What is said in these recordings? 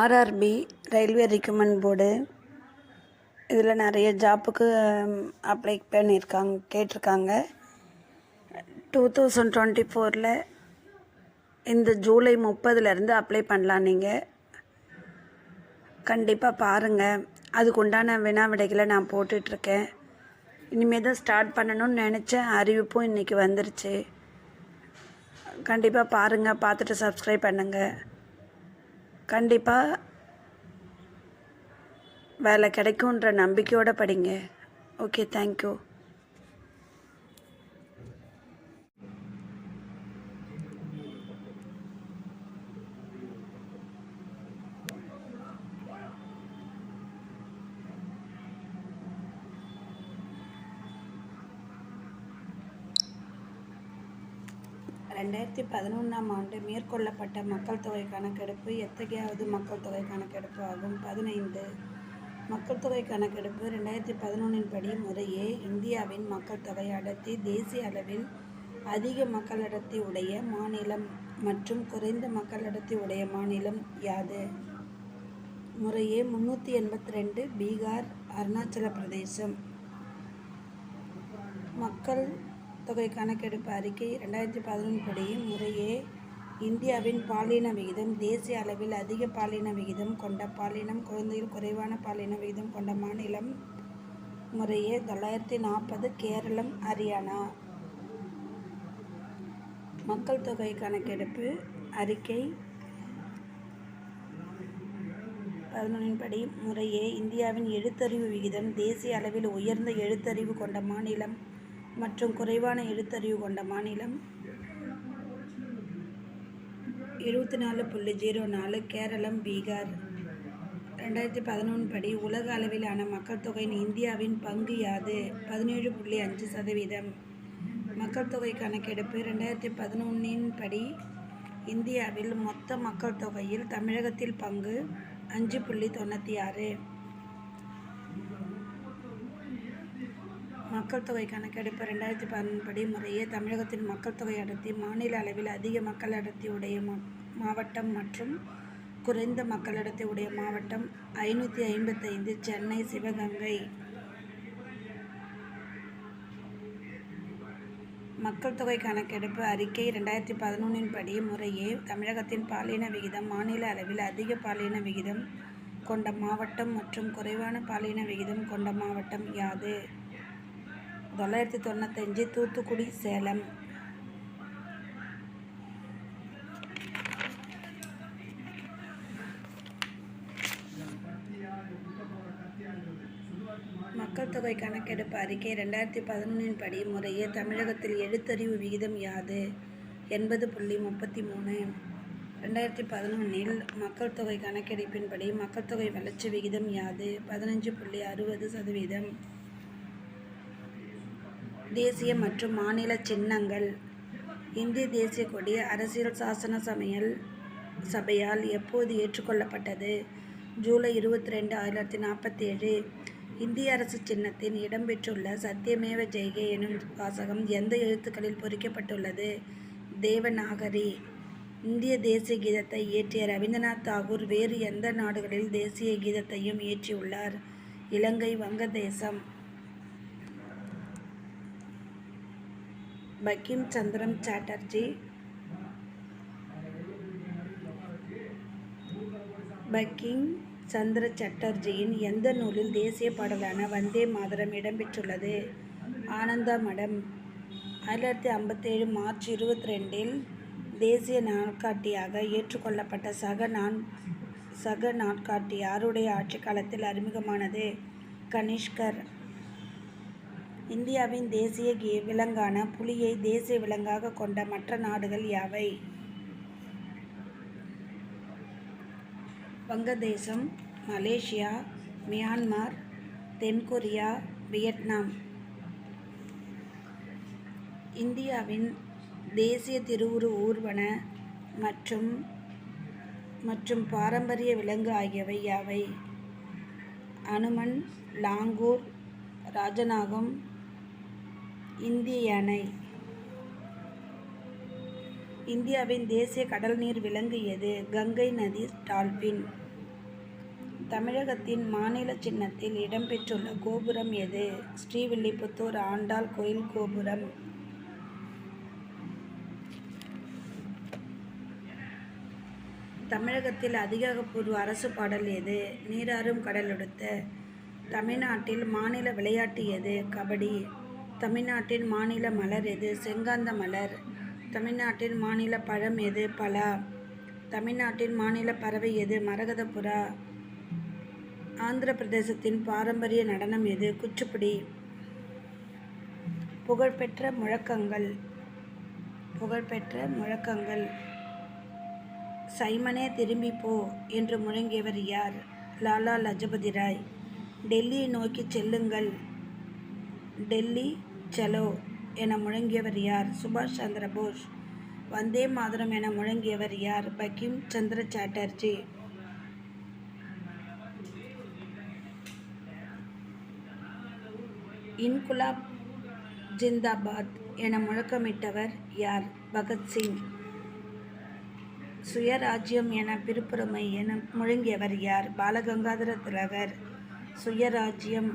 RRB railway recruitment board இதில் நிறைய ஜாப்புக்கு apply பண்ணியிருக்காங்க கேட்டிருக்காங்க. டூ தௌசண்ட் டுவெண்ட்டி ஃபோரில் இந்த ஜூலை முப்பதுலேருந்து அப்ளை பண்ணலாம் நீங்கள் கண்டிப்பாக பாருங்கள் அதுக்குண்டான வினா விடைகளை நான் போட்டுட்ருக்கேன் இனிமேல் தான் ஸ்டார்ட் பண்ணணும்னு நினச்சேன். அறிவிப்பும் இன்றைக்கி வந்துருச்சு. கண்டிப்பாக பாருங்கள் பார்த்துட்டு சப்ஸ்கிரைப் பண்ணுங்கள் கண்டிப்பாக வேலை கிடைக்குன்ற நம்பிக்கையோடு படிங்க. ஓகே தேங்க்யூ ரெண்டாயிரத்தி பதினொன்றாம் ஆண்டு மேற்கொள்ளப்பட்ட மக்கள் தொகை கணக்கெடுப்பு எத்தகையாவது மக்கள் தொகை கணக்கெடுப்பு ஆகும்? பதினைந்து. மக்கள் தொகை கணக்கெடுப்பு ரெண்டாயிரத்தி பதினொன்றின் படி முறையே இந்தியாவின் மக்கள் தொகை அடர்த்தி தேசிய அளவில் அதிக மக்கள் அடர்த்தி உடைய மாநிலம் மற்றும் குறைந்த மக்கள் அடர்த்தி உடைய மாநிலம் யாது? முறையே முந்நூற்றி எண்பத்தி ரெண்டு பீகார் அருணாச்சல பிரதேசம். மக்கள் தொகை கணக்கெடுப்பு அறிக்கை ரெண்டாயிரத்தி பதினொன்று படி முறையே இந்தியாவின் பாலின விகிதம் தேசிய அளவில் அதிக பாலின விகிதம் கொண்ட பாலினம் குழந்தையில் குறைவான பாலின விகிதம் கொண்ட மாநிலம் முறையே தொள்ளாயிரத்தி நாற்பது கேரளம் ஹரியானா. மக்கள் தொகை கணக்கெடுப்பு அறிக்கை பதினொன்றின்படி முறையே இந்தியாவின் எழுத்தறிவு விகிதம் தேசிய அளவில் உயர்ந்த எழுத்தறிவு கொண்ட மாநிலம் மற்றும் குறைவான எழுத்தறிவு கொண்ட மாநிலம். இருபத்தி நாலு புள்ளி ஜீரோ நாலு கேரளம் பீகார். ரெண்டாயிரத்தி பதினொன்று படி உலக அளவிலான மக்கள் தொகையின் இந்தியாவின் பங்கு யாது? பதினேழு புள்ளி அஞ்சு சதவீதம். மக்கள் தொகை கணக்கெடுப்பு ரெண்டாயிரத்தி பதினொன்றின் படி இந்தியாவில் மொத்த மக்கள் தொகையில் தமிழகத்தில் பங்கு அஞ்சு புள்ளி தொண்ணூற்றி ஆறு. மக்கள் தொகை கணக்கெடுப்பு ரெண்டாயிரத்தி பதினொன்று படி முறையே தமிழகத்தின் மக்கள் தொகை அடர்த்தி மாநில அளவில் அதிக மக்கள் அடர்த்தி உடைய மாவட்டம் மற்றும் குறைந்த மக்கள் அடர்த்தி உடைய மாவட்டம் ஐநூற்றி ஐம்பத்தைந்து சென்னை சிவகங்கை. மக்கள் தொகை கணக்கெடுப்பு அறிக்கை ரெண்டாயிரத்தி பதினொன்றின் படி முறையே தமிழகத்தின் பாலின விகிதம் மாநில அளவில் அதிக பாலின விகிதம் கொண்ட மாவட்டம் மற்றும் குறைவான பாலின விகிதம் கொண்ட மாவட்டம் யாது? தொள்ளாயிரத்தி தொண்ணூத்தஞ்சு தூத்துக்குடி சேலம். மக்கள் தொகை கணக்கெடுப்பு அறிக்கை ரெண்டாயிரத்தி பதினொன்றின் படி முறையே தமிழகத்தில் எழுத்தறிவு விகிதம் யாது? எண்பது புள்ளி முப்பத்தி மூணு. ரெண்டாயிரத்தி பதினொன்றில் மக்கள் தொகை கணக்கெடுப்பின்படி மக்கள் தொகை வளர்ச்சி விகிதம் யாது? பதினஞ்சு புள்ளி அறுபது சதவீதம். தேசிய மற்றும் மாநில சின்னங்கள். இந்திய தேசிய கொடி அரசியல் சாசன சமையல் சபையால் எப்போது ஏற்றுக்கொள்ளப்பட்டது? ஜூலை இருபத்தி ரெண்டு ஆயிரத்தி நாற்பத்தி ஏழு இந்திய அரசு சின்னத்தின் இடம்பெற்றுள்ள சத்தியமேவ ஜெய்கே எனும் வாசகம் எந்த எழுத்துக்களில் பொறிக்கப்பட்டுள்ளது? தேவநாகரி. இந்திய தேசிய கீதத்தை இயற்றிய ரவீந்திரநாத் தாகூர் வேறு எந்த நாடுகளில் தேசிய கீதத்தையும் இயற்றியுள்ளார்? இலங்கை வங்கதேசம். பக்கிம் சந்திரம் சாட்டர்ஜி பக்கிங் சந்திர சட்டர்ஜியின் எந்த நூலில் தேசிய பாடலான வந்தே மாதரம் இடம்பெற்றுள்ளது ஆனந்தா மடம். ஆயிரத்தி ஐம்பத்தேழு மார்ச் இருபத்தி ரெண்டில் தேசிய நாட்காட்டியாக ஏற்றுக்கொள்ளப்பட்ட சக நான் சக நாட்காட்டி யாருடைய ஆட்சி காலத்தில் அறிமுகமானது? கனிஷ்கர். இந்தியாவின் தேசிய விலங்கான புலியை தேசிய விலங்காக கொண்ட மற்ற நாடுகள் யாவை? வங்கதேசம் மலேசியா மியான்மர் தென்கொரியா வியட்நாம். இந்தியாவின் தேசிய திருவுரு ஊர்வன மற்றும் மற்றும் பாரம்பரிய விலங்கு ஆகியவை யாவை? அனுமன் லாங்கூர் ராஜநாகம் இந்திய யானை இந்தியாவின் தேசிய கடல் நீர் விலங்கு எது? கங்கை நதி டால்பின். தமிழகத்தின் மாநில சின்னத்தில் இடம்பெற்றுள்ள கோபுரம் எது? ஸ்ரீவில்லிபுத்தூர் ஆண்டாள் கோயில் கோபுரம். தமிழகத்தில் அதிகாரப்பூர்வ அரசு பாடல் எது? நீராறும் கடலெடுத்த. தமிழ்நாட்டில் மாநில விளையாட்டு எது? கபடி. தமிழ்நாட்டின் மாநில மலர் எது? செங்காந்த மலர். தமிழ்நாட்டின் மாநில பழம் எது? பலா. தமிழ்நாட்டின் மாநில பறவை எது? மரகதபுரா. ஆந்திர பிரதேசத்தின் பாரம்பரிய நடனம் எது? குச்சிப்புடி. புகழ்பெற்ற முழக்கங்கள். புகழ்பெற்ற முழக்கங்கள். சைமனே திரும்பி போ என்று முழங்கியவர் யார்? லாலா லஜபதி ராய். டெல்லியை நோக்கி செல்லுங்கள். டெல்லி சலோ என முழங்கியவர் யார்? சுபாஷ் சந்திர போஸ். வந்தே மாதரம் என முழங்கியவர் யார்? பக்கிம் சந்திர சாட்டர்ஜி. இன்குலாப் ஜிந்தாபாத் என முழக்கமிட்டவர் யார்? பகத்சிங் சுயராஜ்யம் என பிறப்புரிமை என முழங்கியவர் யார்? பாலகங்காதர திலகர். சுயராஜ்யம்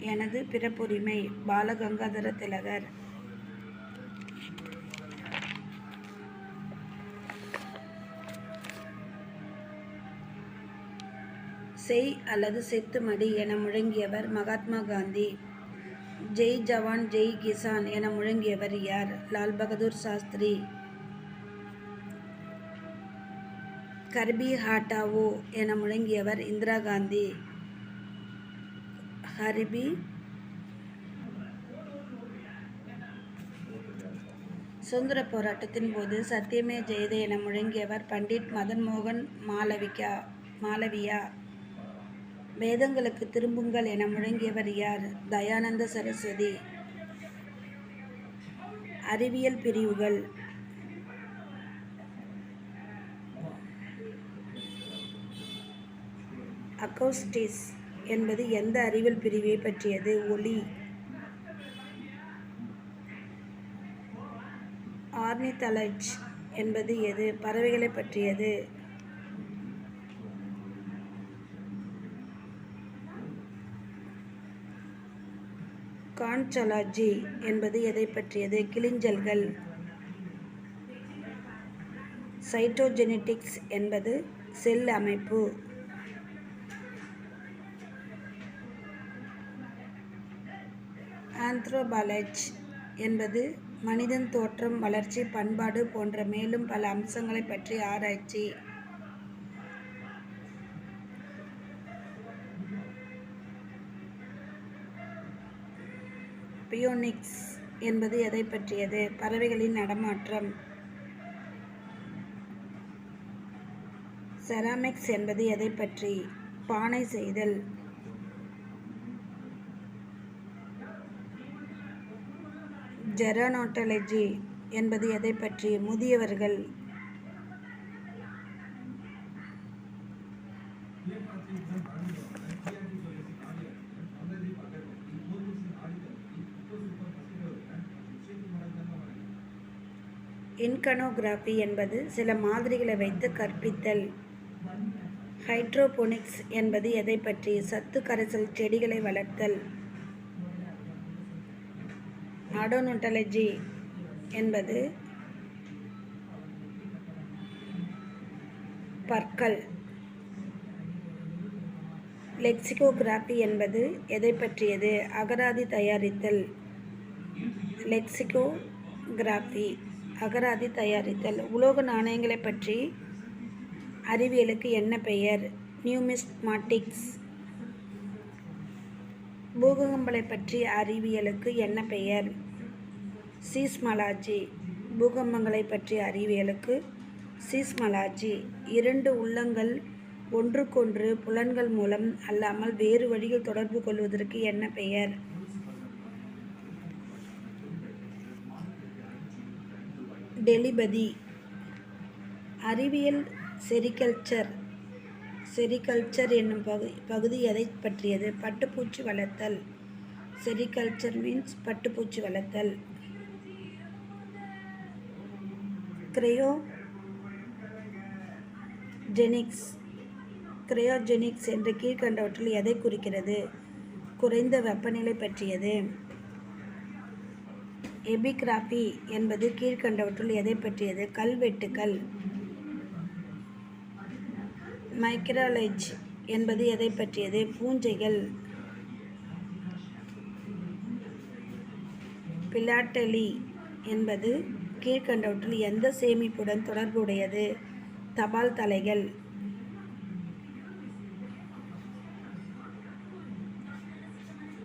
எனது பிறப்புரிமை பாலகங்காதர திலகர். செய் அல்லது செத்துமடி என முழங்கியவர் மகாத்மா காந்தி. ஜெய் ஜவான் ஜெய் கிசான் என முழங்கியவர் யார்? லால் பகதூர் சாஸ்திரி. கர்பி ஹாட்டாவோ என முழங்கியவர் இந்திரா காந்தி. ஹரிபி. சுதந்திர போராட்டத்தின் போது சத்தியமே ஜெயதே என முழங்கியவர் பண்டிட் மதன் மோகன் மாலவியா வேதங்களுக்கு திரும்புங்கள் என முழங்கியவர் யார்? தயானந்த சரஸ்வதி. அறிவியல் பிரிவுகள். அக்கௌஸ்டிஸ் என்பது எந்த அறிவியல் பிரிவை பற்றியது? ஒளி ஆர்னிதலஜ் என்பது எது? பறவைகளை பற்றியது. கான்சலாஜி என்பது எதை பற்றியது? கிளிஞ்சல்கள். சைட்டோஜெனெட்டிக்ஸ் என்பது செல் அமைப்பு. ஆந்த்ரோபாலஜ் என்பது மனிதன் தோற்றம் வளர்ச்சி பண்பாடு போன்ற மேலும் பல அம்சங்களை பற்றி ஆராய்ச்சி. பியோனிக்ஸ் என்பது எதை பற்றியது? பறவைகளின் நடமாற்றம் செராமிக்ஸ் என்பது எதை பற்றி? பானை செய்தல். ஜெரானோட்டாலஜி என்பது எதை பற்றி? முதியவர்கள். இன்கனோகிராஃபி என்பது சில மாதிரிகளை வைத்து கற்பித்தல். ஹைட்ரோபோனிக்ஸ் என்பது எதை பற்றி? சத்து கரைசல் செடிகளை வளர்த்தல். ஆடோனோட்டாலஜி என்பது பற்கள். லெக்சிகோகிராஃபி என்பது எதை பற்றியது? அகராதி தயாரித்தல். லெக்சிகோகிராஃபி அகராதி தயாரித்தல். உலோக நாணயங்களை பற்றி அறிவியலுக்கு என்ன பெயர்? நியூமிஸ்மாட்டிக்ஸ். பூகம்பங்களை பற்றி அறிவியலுக்கு என்ன பெயர்? சீஸ்மலாஜி பூகம்பங்களை பற்றிய அறிவியலுக்கு. சீஸ்மலாஜி இரண்டு உள்ளங்கள் ஒன்றுக்கொன்று புலன்கள் மூலம் அல்லாமல் வேறு வழியில் தொடர்பு கொள்வதற்கு என்ன பெயர்? டெலிபதி அறிவியல் செரிகல்ச்சர். செரிகல்ச்சர் என்னும் பகு பகுதி எதை பற்றியது? பட்டுப்பூச்சி வளர்த்தல். செரிகல்ச்சர் மீன்ஸ் பட்டுப்பூச்சி வளர்த்தல். கிரையோஜெனிக்ஸ் கிரையோஜெனிக்ஸ் என்று கீழ்கண்டவற்றில் எதை குறிக்கிறது? குறைந்த வெப்பநிலை பற்றியது. எபிகிராஃபி என்பது கீழ்கண்டவற்றுள் எதை பற்றியது? கல்வெட்டுக்கள் மைக்ரோலேஜ் என்பது எதை பற்றியது? பூஞ்சைகள். பிலாட்டலி என்பது கீழ்கண்டவற்றில் எந்த சேமிப்புடன் தொடர்புடையது? தபால் தலைகள்.